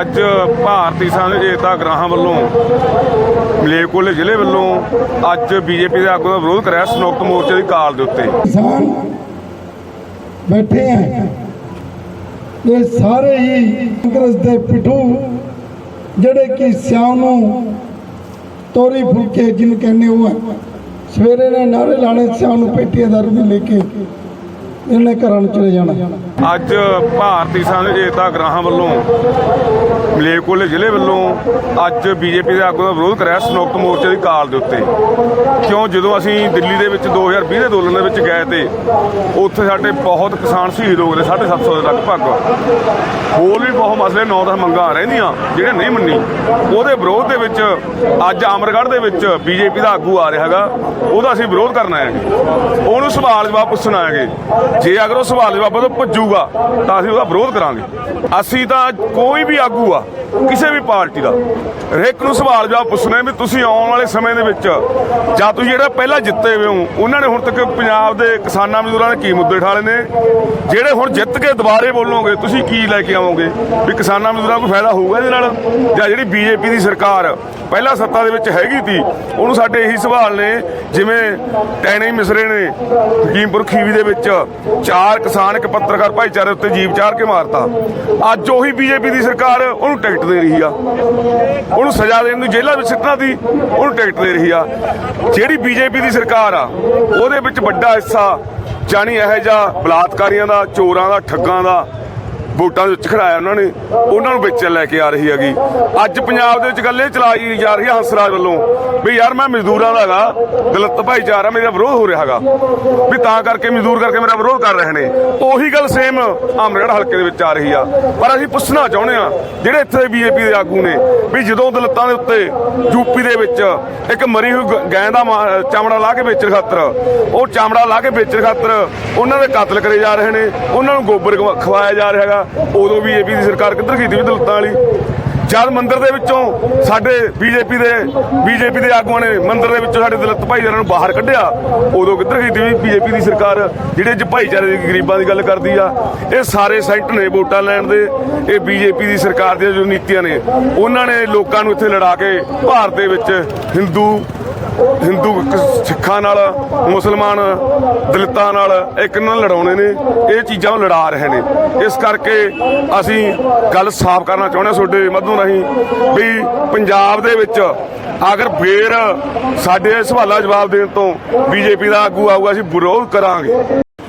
ਅੱਜ ਭਾਰਤੀ ਸੰਘ ਏਕਤਾ ਗ੍ਰਾਹਾਂ ਵੱਲੋਂ, ਮਲੇਰਕੋਟਲੇ ਜ਼ਿਲ੍ਹੇ ਵੱਲੋਂ ਅੱਜ ਬੀਜੇਪੀ ਦੇ ਆਗੂ ਦਾ ਵਿਰੋਧ ਕਰਿਆ ਸੰਯੁਕਤ ਮੋਰਚੇ ਦੀ ਕਾਲ ਦੇ ਉੱਤੇ। ਕਿਸਾਨ ਬੈਠੇ ਹੈ ਇਹ ਸਾਰੇ ਹੀ ਕਾਂਗਰਸ ਦੇ ਪਿੱਠੂ, ਜਿਹੜੇ ਕਿ ਸਿਆਉ ਨੂੰ ਤੋਰੀ ਫੁਲਕੇ ਜਿਨ ਕਹਿੰਦੇ ਉਹ ਸਵੇਰੇ ਨੇ ਨਾਰੇ ਲਾਣੇ ਸਿਆਉ ਨੂੰ ਪੇਟੀਆਂ ਦਰ ਵੀ ਲੈ ਕੇ। ਇਹਨੇ ਘਰਾਂ ਨੂੰ ਚਲੇ ਜਾਣਾ। ਅੱਜ ਭਾਰਤੀ ਸੰਘ ਏਕਤਾ ਗ੍ਰਾਹਾਂ ਵੱਲੋਂ, ਮਲੇਰਕੋਟਲੇ ਜ਼ਿਲ੍ਹੇ ਵੱਲੋਂ ਅੱਜ ਬੀਜੇਪੀ ਦੇ ਆਗੂ ਦਾ ਵਿਰੋਧ ਕਰਿਆ ਸੰਯੁਕਤ ਮੋਰਚੇ ਦੀ ਕਾਲ ਦੇ ਉੱਤੇ। ਕਿਉਂ? ਜਦੋਂ ਅਸੀਂ ਦਿੱਲੀ ਦੇ ਵਿੱਚ 2020 ਦੇ ਅੰਦੋਲਨ ਦੇ ਵਿੱਚ ਗਏ ਤੇ ਉੱਥੇ ਸਾਡੇ ਬਹੁਤ ਕਿਸਾਨ ਸ਼ਹੀਦ ਹੋ ਗਏ 750 ਦੇ ਲਗਭਗ। ਹੋਰ ਵੀ ਬਹੁਤ ਮਸਲੇ 9-10 ਮੰਗਾਂ ਰਹਿੰਦੀਆਂ ਜਿਹੜੇ ਨਹੀਂ ਮੰਨੀ ਉਹਦੇ ਵਿਰੋਧ ਦੇ ਵਿੱਚ ਅੱਜ ਅਮਰਗੜ੍ਹ ਦੇ ਵਿੱਚ ਬੀਜੇਪੀ ਦਾ ਆਗੂ ਆ ਰਿਹਾ ਹੈਗਾ, ਉਹਦਾ ਅਸੀਂ ਵਿਰੋਧ ਕਰਨਾ ਆਏ ਉਹਨੂੰ ਸਵਾਲ ਜਵਾਬ ਪੁੱਛਣਾ ਹੈਗੇ ਜੇ ਅਗਰ ਉਹ ਸਵਾਲ ਜਵਾਬਾਂ ਤੋਂ ਭੱਜੂਗਾ, ਤਾਂ ਅਸੀਂ ਉਹਦਾ ਵਿਰੋਧ ਕਰਾਂਗੇ। ਅਸੀਂ ਤਾਂ ਕੋਈ ਵੀ ਆਗੂ ਆ, ਕਿਸੇ ਵੀ ਪਾਰਟੀ ਦਾ, ਹਰੇਕ ਨੂੰ ਸਵਾਲ ਜਵਾਬ ਪੁੱਛਣਾ ਵੀ ਤੁਸੀਂ ਆਉਣ ਵਾਲੇ ਸਮੇਂ ਦੇ ਵਿੱਚ, ਜਾਂ ਤੁਸੀਂ ਜਿਹੜਾ ਪਹਿਲਾਂ ਜਿੱਤੇ ਹੋਏ ਹੋ, ਉਹਨਾਂ ਨੇ ਹੁਣ ਤੱਕ ਪੰਜਾਬ ਦੇ ਕਿਸਾਨਾਂ ਮਜ਼ਦੂਰਾਂ ਦੇ ਕੀ ਮੁੱਦੇ ਠਾਲੇ ਨੇ? ਜਿਹੜੇ ਹੁਣ ਜਿੱਤ ਕੇ ਦੁਬਾਰੇ ਬੋਲੋਗੇ, ਤੁਸੀਂ ਕੀ ਲੈ ਕੇ ਆਵੋਗੇ? ਵੀ ਕਿਸਾਨਾਂ ਮਜ਼ਦੂਰਾਂ ਨੂੰ ਕੋਈ ਫਾਇਦਾ ਹੋਊਗਾ ਇਹਦੇ ਨਾਲ? ਜਾਂ ਜਿਹੜੀ ਬੀਜੇਪੀ ਦੀ ਸਰਕਾਰ ਪਹਿਲਾਂ ਸੱਤਾ ਦੇ ਵਿੱਚ ਹੈਗੀ ਤੀ ਉਹਨੂੰ ਸਾਡੇ ਇਹੀ ਸਵਾਲ ਨੇ, ਜਿਵੇਂ ਟੈਣੀ ਮਿਸਰੇ ਨੇ, ਹਕੀਮਪੁਰ ਖੀਵੀ ਦੇ ਵਿੱਚ ਚਾਰ ਕਿਸਾਨ, ਇੱਕ ਪੱਤਰਕਾਰ ਭਾਈਚਾਰੇ ਉੱਤੇ ਜੀਵ ਚਾਰ ਕੇ ਮਾਰਤਾ। ਅੱਜ ਉਹੀ ਬੀਜੇਪੀ ਦੀ ਸਰਕਾਰ ਉਹਨੂੰ ਟਿਕਟ ਦੇ ਰਹੀ ਆ। ਉਹਨੂੰ ਸਜ਼ਾ ਦੇਣ ਨੂੰ ਜੇਲ੍ਹਾਂ ਵਿੱਚ ਸਿੱਟਣਾ ਦੀ ਉਹਨੂੰ ਟਿਕਟ ਦੇ ਰਹੀ ਆ। ਜਿਹੜੀ ਬੀਜੇਪੀ ਦੀ ਸਰਕਾਰ ਆ, ਉਹਦੇ ਵਿੱਚ ਵੱਡਾ ਹਿੱਸਾ, ਜਾਣੀ ਇਹੋ ਜਿਹਾ ਬਲਾਤਕਾਰੀਆਂ ਦਾ, ਚੋਰਾਂ ਦਾ, ਠੱਗਾਂ ਦਾ ਵੋਟਾਂ ਦੇ ਵਿੱਚ ਖੜਾਇਆ ਉਹਨਾਂ ਨੇ, ਉਹਨਾਂ ਨੂੰ ਵਿੱਚ ਲੈ ਕੇ ਆ ਰਹੀ ਹੈਗੀ। ਅੱਜ ਪੰਜਾਬ ਦੇ ਵਿੱਚ ਗੱਲ ਇਹ ਚਲਾਈ ਜਾ ਰਹੀ ਹੈ ਹੰਸਰਾਜ ਵੱਲੋਂ ਵੀ ਯਾਰ ਮੈਂ ਮਜ਼ਦੂਰਾਂ ਦਾ ਹੈਗਾ, ਦਲਿਤ ਭਾਈਚਾਰਾ ਮੇਰਾ ਵਿਰੋਧ ਹੋ ਰਿਹਾ ਹੈਗਾ। ਵੀ ਤਾਂ ਕਰਕੇ ਮਜ਼ਦੂਰ ਕਰਕੇ ਮੇਰਾ ਵਿਰੋਧ ਕਰ ਰਹੇ ਨੇ। ਉਹੀ ਗੱਲ ਸੇਮ ਆਮਰਗੜ੍ਹ ਹਲਕੇ ਦੇ ਵਿੱਚ ਆ ਰਹੀ ਆ। ਪਰ ਅਸੀਂ ਪੁੱਛਣਾ ਚਾਹੁੰਦੇ ਆ ਜਿਹੜੇ ਇੱਥੇ ਦੇ ਬੀਜੇਪੀ ਦੇ ਆਗੂ ਨੇ, ਵੀ ਜਦੋਂ ਦਲਿਤਾਂ ਦੇ ਉੱਤੇ ਯੂਪੀ ਦੇ ਵਿੱਚ ਇੱਕ ਮਰੀ ਹੋਈ ਗੈਂ ਦਾ ਮਾ- ਚਮੜਾ ਲਾ ਕੇ ਵੇਚਣ ਖਾਤਰ, ਉਹ ਚਾਮੜਾ ਲਾ ਕੇ ਵੇਚਣ ਖਾਤਰ ਉਹਨਾਂ ਦੇ ਕਤਲ ਕਰੇ ਜਾ ਰਹੇ ਨੇ, ਉਹਨਾਂ ਨੂੰ ਗੋਬਰ ਖਵਾਇਆ ਜਾ ਰਿਹਾ ਹੈਗਾ। ਉਦੋਂ ਬੀਜੇਪੀ ਦੀ ਸਰਕਾਰ ਕਿੱਧਰ ਗਈ ਸੀ ਵੀ ਦਲਿਤਾਂ ਵਾਲੀ? ਜਦ ਮੰਦਿਰ ਦੇ ਵਿੱਚੋਂ ਸਾਡੇ ਬੀਜੇਪੀ ਦੇ ਬੀਜੇਪੀ ਦੇ ਆਗੂਆਂ ਨੇ ਮੰਦਿਰ ਦੇ ਵਿੱਚੋਂ ਸਾਡੇ ਦਲਿਤ ਭਾਈਚਾਰਿਆਂ ਨੂੰ ਬਾਹਰ ਕੱਢਿਆ, ਉਦੋਂ ਕਿੱਧਰ ਗਈ ਸੀ ਬੀਜੇਪੀ ਦੀ ਸਰਕਾਰ? ਜਿਹੜੇ ਅੱਜ ਭਾਈਚਾਰੇ ਦੀ ਗਰੀਬਾਂ ਦੀ ਗੱਲ ਕਰਦੀ ਆ, ਇਹ ਸਾਰੇ ਸੈਂਟ ਨੇ ਵੋਟਾਂ ਲੈਣ ਦੇ, ਇਹ ਬੀਜੇਪੀ ਦੀ ਸਰਕਾਰ ਦੀਆਂ ਜੋ ਨੀਤੀਆਂ ਨੇ, ਉਹਨਾਂ ਨੇ ਲੋਕਾਂ ਨੂੰ ਇੱਥੇ ਲੜਾ ਕੇ ਭਾਰਤ ਦੇ ਵਿੱਚ ਹਿੰਦੂ ਹਿੰਦੂ ਸਿੱਖਾਂ ਨਾਲ, ਮੁਸਲਮਾਨ ਦਲਿਤਾਂ ਨਾਲ ਇੱਕ ਨਾਲ ਲੜਾਉਣੇ ਨੇ, ਇਹ ਚੀਜ਼ਾਂ ਲੜਾ ਰਹੇ ਨੇ। ਇਸ ਕਰਕੇ ਅਸੀਂ ਗੱਲ ਸਾਫ਼ ਕਰਨਾ ਚਾਹੁੰਦੇ ਤੁਹਾਡੇ ਮੱਧੋਂ ਨਹੀਂ ਵੀ ਪੰਜਾਬ ਦੇ ਵਿੱਚ ਅਗਰ ਫੇਰ ਸਾਡੇ ਸਵਾਲਾਂ ਜਵਾਬ ਦੇਣ ਤੋਂ ਬੀਜੇਪੀ ਦਾ ਆਗੂ ਆਊਗਾ, ਅਸੀਂ ਵਿਰੋਧ ਕਰਾਂਗੇ।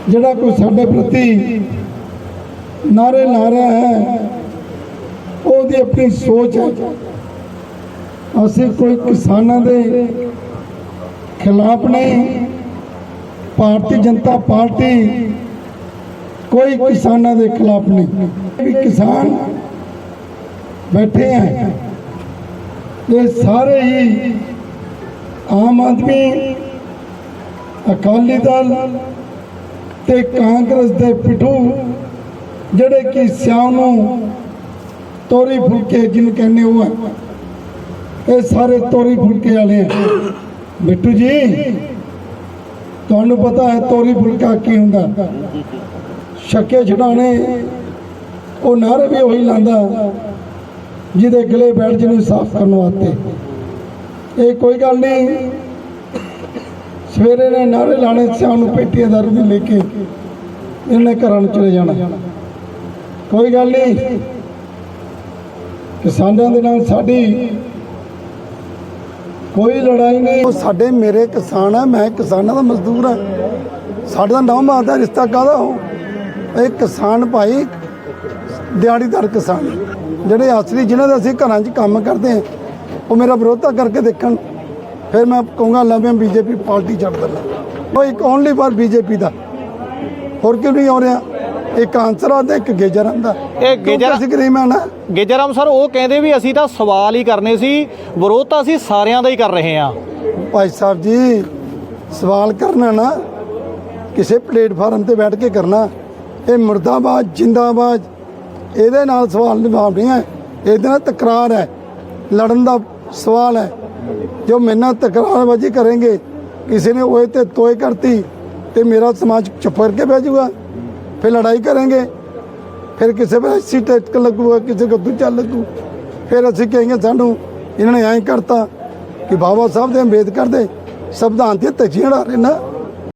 ਜਿਹੜਾ ਕੋਈ ਸਾਡੇ ਪ੍ਰਤੀ ਨਾਰੇ ਲਾ ਰਿਹਾ ਹੈ, ਉਹਦੀ ਆਪਣੀ ਸੋਚ ਹੈ। ਅਸੀਂ ਕੋਈ ਕਿਸਾਨਾਂ ਦੇ ਖਿਲਾਫ ਨਹੀਂ ਭਾਰਤੀ ਜਨਤਾ ਪਾਰਟੀ ਕੋਈ ਕਿਸਾਨਾਂ ਦੇ ਖਿਲਾਫ ਨਹੀਂ। ਵੀ ਕਿਸਾਨ ਬੈਠੇ ਹੈ ਇਹ ਸਾਰੇ ਹੀ ਆਮ ਆਦਮੀ, ਅਕਾਲੀ ਦਲ ਤੇ ਕਾਂਗਰਸ ਦੇ ਪਿੱਠੂ, ਜਿਹੜੇ ਕਿ ਸਿਆਉ ਨੂੰ ਤੋਰੀ ਫੁਲਕੇ ਜਿਹਨੂੰ ਕਹਿੰਦੇ ਉਹ ਹੈ ਇਹ ਸਾਰੇ ਤੋਰੀ ਫੁਲਕੇ ਵਾਲੇ ਹੈ ਬਿੱਟੂ ਜੀ, ਤੁਹਾਨੂੰ ਪਤਾ ਹੈ ਤੋਰੀ ਫੁਲਕਾ ਕੀ ਹੁੰਦਾ। ਛੱਕੇ ਛਡਾਣੇ ਉਹ ਨਾਰੇ ਵੀ ਉਹੀ ਲਾਂਦਾ, ਜਿਹਦੇ ਗਲੇ ਬੈਠ ਜਿਹਨੂੰ ਸਾਫ਼ ਕਰਨ ਵਾਸਤੇ। ਇਹ ਕੋਈ ਗੱਲ ਨਹੀਂ, ਸਵੇਰੇ ਨੇ ਨਾਰੇ ਲਾਣੇ ਸਿਆਉ ਨੂੰ ਪੇਟੀਆਂ ਦਰ ਵੀ ਲੈ ਕੇ ਇਹਨੇ ਘਰਾਂ ਨੂੰ ਚਲੇ ਜਾਣਾ। ਕੋਈ ਗੱਲ ਨਹੀਂ, ਕਿਸਾਨਾਂ ਦੇ ਨਾਲ ਸਾਡੀ ਕੋਈ ਲੜਾਈ ਨਹੀਂ। ਉਹ ਸਾਡੇ ਮੇਰੇ ਕਿਸਾਨ ਆ, ਮੈਂ ਕਿਸਾਨਾਂ ਦਾ ਮਜ਼ਦੂਰ ਆ। ਸਾਡੇ ਦਾ ਨਾਮ ਆਦਾ ਰਿਸ਼ਤਾ ਕਾਹਦਾ ਹੋ? ਇਹ ਕਿਸਾਨ ਭਾਈ, ਦਿਹਾੜੀਦਾਰ ਕਿਸਾਨ ਜਿਹੜੇ ਅਸਲੀ ਜਿਨ੍ਹਾਂ ਦਾ ਅਸੀਂ ਘਰਾਂ 'ਚ ਕੰਮ ਕਰਦੇ ਆ ਉਹ ਮੇਰਾ ਵਿਰੋਧਤਾ ਕਰਕੇ ਦੇਖਣ। ਫਿਰ ਮੈਂ ਕਹੂੰਗਾ, ਲੈ ਮੈਂ ਬੀਜੇਪੀ ਪਾਰਟੀ ਛੱਡ ਦਿੰਦਾ। ਉਹ ਇੱਕ ਓਨਲੀ ਫਾਰ ਬੀਜੇਪੀ ਦਾ। ਹੋਰ ਕਿਉਂ ਨਹੀਂ ਹੋ ਰਿਹਾ? ਇੱਕ ਆਂਸਰਾਂ ਦਾ ਇੱਕ ਗੇਜਰਾਂ ਦਾ। ਇਹ ਗੇਜਰ ਅਗਰੀਮੈਂਟ ਆ ਗੇਜਰਾਮ ਸਰ ਉਹ ਕਹਿੰਦੇ ਵੀ ਅਸੀਂ ਤਾਂ ਸਵਾਲ ਹੀ ਕਰਨੇ ਸੀ ਵਿਰੋਧ ਤਾਂ ਅਸੀਂ ਸਾਰਿਆਂ ਦਾ ਹੀ ਕਰ ਰਹੇ ਹਾਂ। ਭਾਈ ਸਾਹਿਬ ਜੀ ਸਵਾਲ ਕਰਨਾ ਨਾ ਕਿਸੇ ਪਲੇਟਫਾਰਮ ਤੇ ਬੈਠ ਕੇ ਕਰਨਾ। ਇਹ ਮੁਰਦਾਬਾਦ ਜਿੰਦਾਬਾਦ ਇਹਦੇ ਨਾਲ ਸਵਾਲ ਜਵਾਬ ਨਹੀਂ ਹੈ ਇਹਦੇ ਨਾਲ ਤਕਰਾਰ ਹੈ ਲੜਨ ਦਾ ਸਵਾਲ ਹੈ। ਜੋ ਮੈਨਾਂ ਤਕਰਾਰਬਾਜ਼ੀ ਕਰਨਗੇ ਕਿਸੇ ਨੇ ਓਏ ਤੇ ਤੋਏ ਕਰਤੀ ਤੇ ਮੇਰਾ ਸਮਾਜ ਚੁੱਪ ਕੇ ਬਹਿ ਜੂਗਾ ਫਿਰ ਲੜਾਈ ਕरेंगे ਫਿਰ ਕਿਸੇ ਵੇਲੇ ਐਸੀ ਟੈਕ ਲੱਗੂਗਾ ਕਿਸੇ ਕੋ ਦੂਜਾ ਲੱਗੂ। ਫਿਰ ਅਸੀਂ ਕਹਾਂਗੇ ਸਾਨੂੰ, ਇਹਨਾਂ ਨੇ ਐਂ ਕਰਤਾ ਕਿ ਬਾਬਾ ਸਾਹਿਬ ਦੇ ਅੰਬੇਦਕਰ ਦੇ ਸੰਵਿਧਾਨ ਤੇ ਤਜੀਆਂ ਲਾ ਰਹੇ ਨਾ